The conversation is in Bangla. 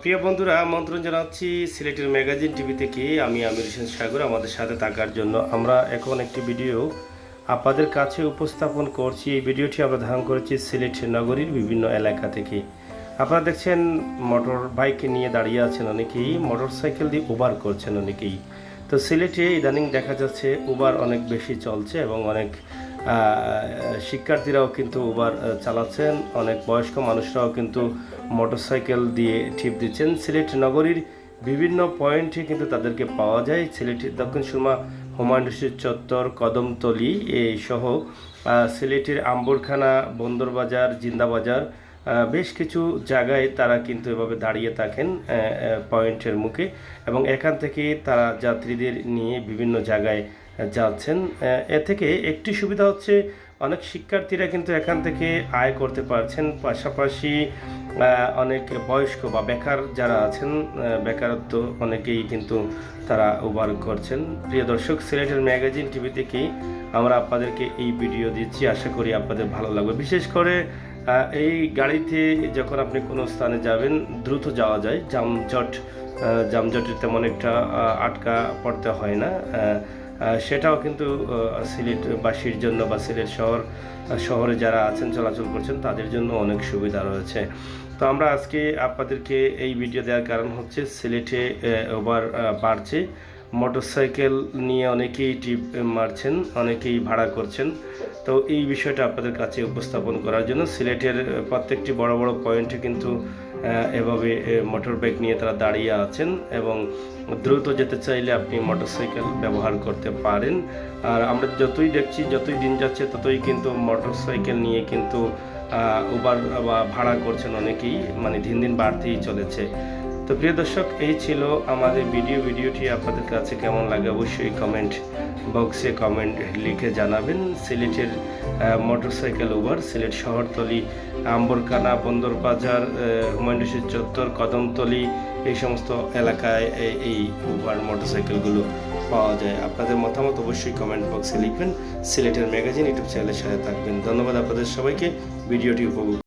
প্রিয় বন্ধুরা, আমন্ত্রণ জানাচ্ছি সিলেটের ম্যাগাজিন টিভি থেকে। আমি আমির হোসেন সাগর, আমাদের সাথে থাকার জন্য। আমরা এখন একটি ভিডিও আপনাদের কাছে উপস্থাপন করছি। এই ভিডিওটি আমরা ধারণ করেছি সিলেট নগরীর বিভিন্ন এলাকা থেকে। আপনারা দেখছেন, মোটর বাইক নিয়ে দাঁড়িয়ে আছেন অনেকেই, মোটর সাইকেল দিয়ে উবার করছেন অনেকেই। তো সিলেটে ইদানিং দেখা যাচ্ছে উবার অনেক বেশি চলছে এবং অনেক শিক্ষার্থীরাও কিন্তু উবার চালাচ্ছেন। অনেক বয়স্ক মানুষরাও কিন্তু মোটরসাইকেল দিয়ে টিপ দিচ্ছেন। সিলেট নগরীর বিভিন্ন পয়েন্টে কিন্তু তাদেরকে পাওয়া যায়। সিলেটের দক্ষিণ সুরমা হুমায়ুন রশিদ চত্বর, কদমতলি এই সহ সিলেটের আম্বরখানা, বন্দরবাজার, জিন্দাবাজার বেশ কিছু জায়গায় তারা কিন্তু এভাবে দাঁড়িয়ে থাকেন পয়েন্টের মুখে। এবং এখান থেকে তারা যাত্রীদের নিয়ে বিভিন্ন জায়গায় যাচ্ছেন। এ থেকে একটি সুবিধা হচ্ছে অনেক শিক্ষার্থীরা কিন্তু এখান থেকে আয় করতে পারছেন। পাশাপাশি অনেক বয়স্ক বা বেকার যারা আছেন বেকারত্ব অনেকেই কিন্তু তারা উবার করছেন। প্রিয় দর্শক সিলেটের ম্যাগাজিন টিভি থেকেই আমরা আপনাদেরকে এই ভিডিও দিচ্ছি। আশা করি আপনাদের ভালো লাগবে। বিশেষ করে এই গাড়িতে যখন আপনি কোনো স্থানে যাবেন দ্রুত যাওয়া যায়। আহ, যানজটের তেমন একটা আটকা পড়তে হয় না। সেটাও কিন্তু সিলেটবাসীর জন্য বা সিলেট শহর শহরে যারা আছেন, চলাচল করছেন, তাদের জন্য অনেক সুবিধা রয়েছে। তো আমরা আজকে আপনাদেরকে এই ভিডিও দেওয়ার কারণ হচ্ছে সিলেটে ওভার বাড়ছে। মোটরসাইকেল নিয়ে অনেকেই টিপ মারছেন, অনেকেই ভাড়া করছেন। তো এই বিষয়টা আপনাদের কাছে উপস্থাপন করার জন্য সিলেটের প্রত্যেকটি বড় বড় পয়েন্টে কিন্তু এভাবে মোটর বাইক নিয়ে তারা দাঁড়িয়ে আছেন এবং দ্রুত যেতে চাইলে আপনি মোটরসাইকেল ব্যবহার করতে পারেন। আর আমরা যতই দেখছি, যতই দিন যাচ্ছে, ততই কিন্তু মোটরসাইকেল নিয়ে কিন্তু উবার বা ভাড়া করছেন অনেকেই। মানে দিন দিন বাড়তেই চলেছে। তো প্রিয় দর্শক, এই ছিল আমাদের ভিডিও ভিডিওটি আপনাদের কাছে কেমন লাগে অবশ্যই কমেন্ট বক্সে কমেন্ট লিখে জানাবেন। সিলেটের মোটরসাইকেল ওভার সিলেট শহরতলি, আম্বরকানা, বন্দরবাজার হুমায়ুন চত্বর, কদমতলি, এই সমস্ত এলাকায় এই- এই উবার মোটরসাইকেলগুলো পাওয়া যায়। আপনাদের মতামত অবশ্যই কমেন্ট বক্সে লিখবেন। সিলেটের ম্যাগাজিন ইউটিউব চ্যানেলের সাথে থাকবেন। ধন্যবাদ আপনাদের সবাইকে। ভিডিওটি উপভোগ